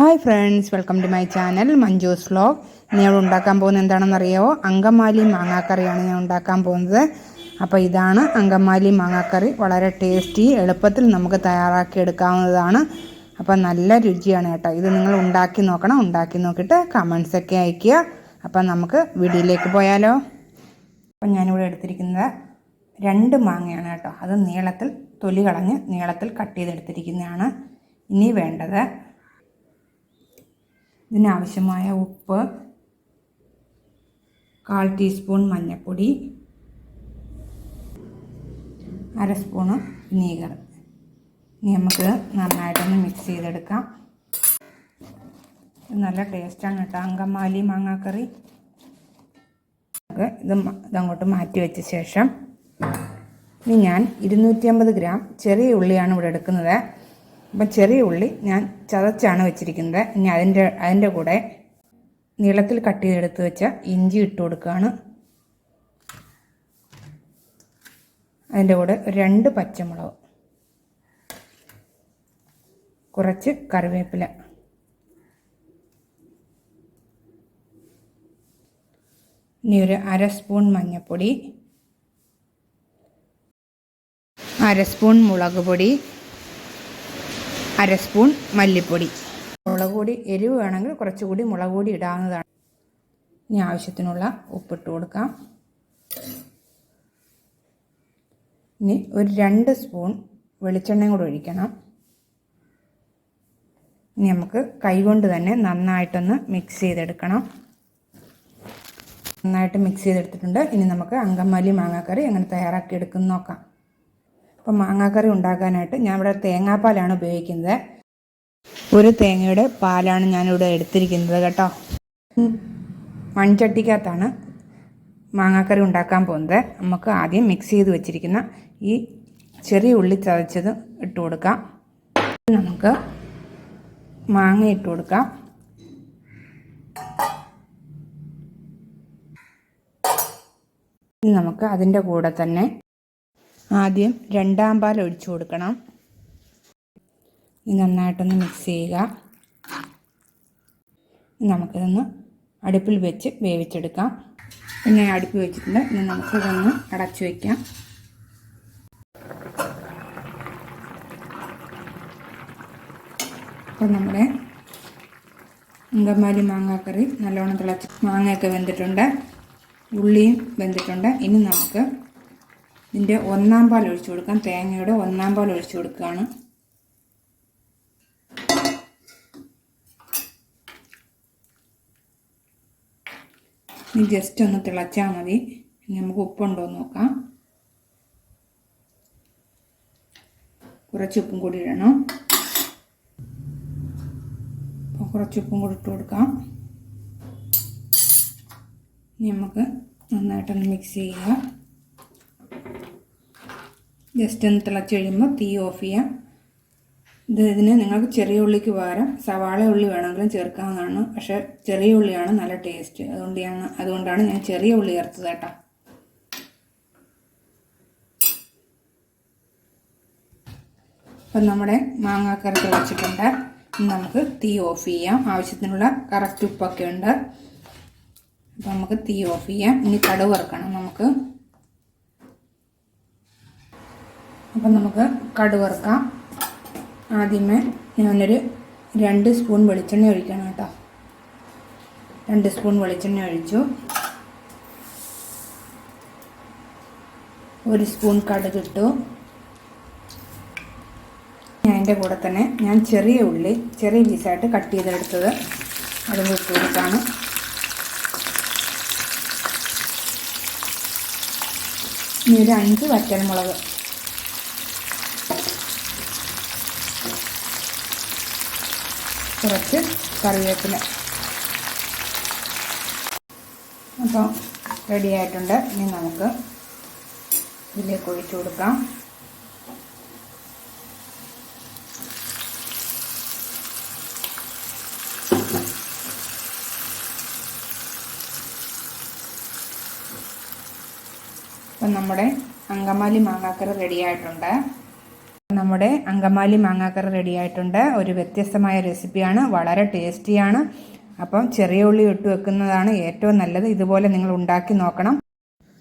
Hi friends welcome to my channel Manju's vlog ഞാൻ ഉണ്ടാക്കാൻ പോകുന്നത് എന്താണെന്ന് അറിയാമോ അങ്കമാലി മാങ്ങാക്കറിയാണ് ഞാൻ ഉണ്ടാക്കാൻ പോകുന്നത്. അപ്പോൾ ഇതാണ് അങ്കമാലി മാങ്ങാക്കറി. വളരെ ടേസ്റ്റി എളുപ്പത്തിൽ നമുക്ക് തയ്യാറാക്കി എടുക്കാവുന്നതാണ്. അപ്പോൾ നല്ല രുചിയാണ് കേട്ടോ. ഇത് നിങ്ങൾ ഉണ്ടാക്കി നോക്കണം. ഉണ്ടാക്കി നോക്കിയിട്ട് കമൻസൊക്കെ അയയ്ക്കുക. അപ്പോൾ നമുക്ക് വീഡിയോയിലേക്ക് പോയാലോ. അപ്പം ഞാനിവിടെ എടുത്തിരിക്കുന്നത് രണ്ട് മാങ്ങയാണ് കേട്ടോ. അത് നീളത്തിൽ തൊലി കളഞ്ഞ് നീളത്തിൽ കട്ട് ചെയ്തെടുത്തിരിക്കുന്നതാണ്. ഇനി വേണ്ടത് ഇതിനാവശ്യമായ ഉപ്പ് കാൽ ടീസ്പൂൺ മഞ്ഞൾപ്പൊടി അര സ്പൂണ് വിനീഗർ. ഇനി നമുക്ക് നന്നായിട്ടൊന്ന് മിക്സ് ചെയ്തെടുക്കാം. നല്ല ടേസ്റ്റാണ് കേട്ടോ. അങ്കമാലി മാങ്ങാക്കറി. ഇത് ഇതങ്ങോട്ട് മാറ്റി വെച്ച ശേഷം ഇനി ഞാൻ ഇരുന്നൂറ്റി അമ്പത് ഗ്രാം ചെറിയ ഉള്ളിയാണ് ഇവിടെ എടുക്കുന്നത്. അപ്പം ചെറിയ ഉള്ളി ഞാൻ ചതച്ചാണ് വെച്ചിരിക്കുന്നത്. ഇനി അതിന്റെ അതിന്റെ കൂടെ നീളത്തിൽ കട്ട് ചെയ്തെടുത്ത് വെച്ച ഇഞ്ചി ഇട്ട് കൊടുക്കുകയാണ്. അതിന്റെ കൂടെ രണ്ട് പച്ചമുളക് കുറച്ച് കറിവേപ്പില ഇനി ഒരു അര സ്പൂൺ മഞ്ഞൾപ്പൊടി അര സ്പൂൺ മുളക് പൊടി അര സ്പൂൺ മല്ലിപ്പൊടി. മുളക് പൊടി എരിവ് വേണമെങ്കിൽ കുറച്ചുകൂടി മുളക് പൊടി ഇടാവുന്നതാണ്. ഇനി ആവശ്യത്തിനുള്ള ഉപ്പിട്ട് കൊടുക്കാം. ഇനി ഒരു രണ്ട് സ്പൂൺ വെളിച്ചെണ്ണയും കൂടെ ഒഴിക്കണം. ഇനി നമുക്ക് കൈകൊണ്ട് തന്നെ നന്നായിട്ടൊന്ന് മിക്സ് ചെയ്തെടുക്കണം. നന്നായിട്ട് മിക്സ് ചെയ്തെടുത്തിട്ടുണ്ട്. ഇനി നമുക്ക് അങ്കമാലി മാങ്ങാക്കറി അങ്ങനെ തയ്യാറാക്കി എടുക്കുന്ന നോക്കാം. അപ്പം മാങ്ങാക്കറി ഉണ്ടാക്കാനായിട്ട് ഞാൻ ഇവിടെ തേങ്ങാപ്പാലാണ് ഉപയോഗിക്കുന്നത്. ഒരു തേങ്ങയുടെ പാലാണ് ഞാനിവിടെ എടുത്തിരിക്കുന്നത് കേട്ടോ. മൺചട്ടിക്കകത്താണ് മാങ്ങാക്കറി ഉണ്ടാക്കാൻ പോകുന്നത്. നമുക്ക് ആദ്യം മിക്സ് ചെയ്ത് വെച്ചിരിക്കുന്ന ഈ ചെറിയ ഉള്ളി ചതച്ചത് ഇട്ട് കൊടുക്കാം. നമുക്ക് മാങ്ങ ഇട്ട് കൊടുക്കാം. നമുക്ക് അതിന്റെ കൂടെ തന്നെ ആദ്യം രണ്ടാം പാൽ ഒഴിച്ചു കൊടുക്കണം. നന്നായിട്ടൊന്ന് മിക്സ് ചെയ്യുക. നമുക്കിതൊന്ന് അടുപ്പിൽ വെച്ച് വേവിച്ചെടുക്കാം. പിന്നെ അടുപ്പിൽ വെച്ചിട്ടുണ്ട്. ഇനി നമുക്കിതൊന്ന് അടച്ചു വയ്ക്കാം അപ്പോൾ നമ്മുടെ അങ്കമാലി മാങ്ങാക്കറി നല്ലോണം തിളച്ച് മാങ്ങയൊക്കെ വെന്തിട്ടുണ്ട്. ഉള്ളിയും വെന്തിട്ടുണ്ട്. ഇനി നമുക്ക് ഇതിന്റെ ഒന്നാം പാൽ ഒഴിച്ചു കൊടുക്കാം. തേങ്ങയുടെ ഒന്നാം പാൽ ഒഴിച്ചു കൊടുക്കുകയാണ്. ഇനി ജസ്റ്റ് ഒന്ന് തിളച്ചാൽ മതി. നമുക്ക് ഉപ്പുണ്ടോ എന്ന് നോക്കാം. കുറച്ച് ഉപ്പും കൂടി ഇടണം. അപ്പോൾ കുറച്ച് ഉപ്പും കൂടി ഇട്ട് കൊടുക്കാം. ഇനി നമുക്ക് നന്നായിട്ടൊന്ന് മിക്സ് ചെയ്യുക. ജസ്റ്റ് ഒന്ന് തിളച്ച് കഴിയുമ്പോൾ തീ ഓഫ് ചെയ്യാം. ഇത് ഇതിന് നിങ്ങൾക്ക് ചെറിയ ഉള്ളിക്ക് പകരം സവാള ഉള്ളി വേണമെങ്കിലും ചേർക്കാവുന്നതാണ്. പക്ഷെ ചെറിയ ഉള്ളിയാണ് നല്ല ടേസ്റ്റ്. അതുകൊണ്ട് ഞാൻ അതുകൊണ്ടാണ് ഞാൻ ചെറിയ ഉള്ളി ചേർത്തത് കേട്ടോ. അപ്പം നമ്മുടെ മാങ്ങാക്കറി തിളച്ചിട്ടുണ്ട്. നമുക്ക് തീ ഓഫ് ചെയ്യാം. ആവശ്യത്തിനുള്ള കറക്റ്റ് ഉപ്പൊക്കെ ഉണ്ട്. അപ്പം നമുക്ക് തീ ഓഫ് ചെയ്യാം. ഇനി കടുവറക്കണം വറുക്കണം. നമുക്ക് അപ്പം നമുക്ക് കടുക് വറുക്കാം ആദ്യമേ ഞാനൊരു രണ്ട് സ്പൂൺ വെളിച്ചെണ്ണ ഒഴിക്കണം കേട്ടോ. രണ്ട് സ്പൂൺ വെളിച്ചെണ്ണ ഒഴിച്ചു. ഒരു സ്പൂൺ കടുകിട്ടു ഞാൻ അതിന്റെ കൂടെ തന്നെ ഞാൻ ചെറിയ ഉള്ളി ചെറിയ പീസായിട്ട് കട്ട് ചെയ്തെടുത്തത് അതും ഇട്ട് കൊടുത്താണ്. ഇനി ഒരു അഞ്ച് വറ്റൽമുളക് കുറച്ച് കറിവേപ്പില. അപ്പോൾ റെഡി ആയിട്ടുണ്ട്. ഇനി നമുക്ക് ഇതിലേക്ക് ഒഴിച്ചു കൊടുക്കാം. അപ്പം നമ്മുടെ അങ്കമാലി മാങ്ങാക്കറി റെഡി ആയിട്ടുണ്ട്. നമ്മുടെ അങ്കമാലി മാങ്ങാക്കറി റെഡി ആയിട്ടുണ്ട്. ഒരു വ്യത്യസ്തമായ റെസിപ്പിയാണ് വളരെ ടേസ്റ്റിയാണ് അപ്പം ചെറിയ ഉള്ളി ഇട്ട് വെക്കുന്നതാണ് ഏറ്റവും നല്ലത്. ഇതുപോലെ നിങ്ങൾ ഉണ്ടാക്കി നോക്കണം.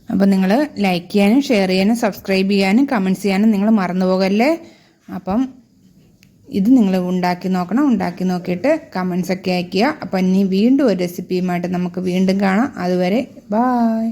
അപ്പം നിങ്ങൾ ലൈക്ക് ചെയ്യാനും ഷെയർ ചെയ്യാനും സബ്സ്ക്രൈബ് ചെയ്യാനും കമന്റ്സ് ചെയ്യാനും നിങ്ങൾ മറന്നു പോകല്ലേ? അപ്പം ഇത് നിങ്ങൾ ഉണ്ടാക്കി നോക്കണം. ഉണ്ടാക്കി നോക്കിയിട്ട് കമൻസ് ഒക്കെ അയയ്ക്കുക അപ്പം ഇനി വീണ്ടും ഒരു റെസിപ്പിയുമായിട്ട് നമുക്ക് വീണ്ടും കാണാം. അതുവരെ ബായ്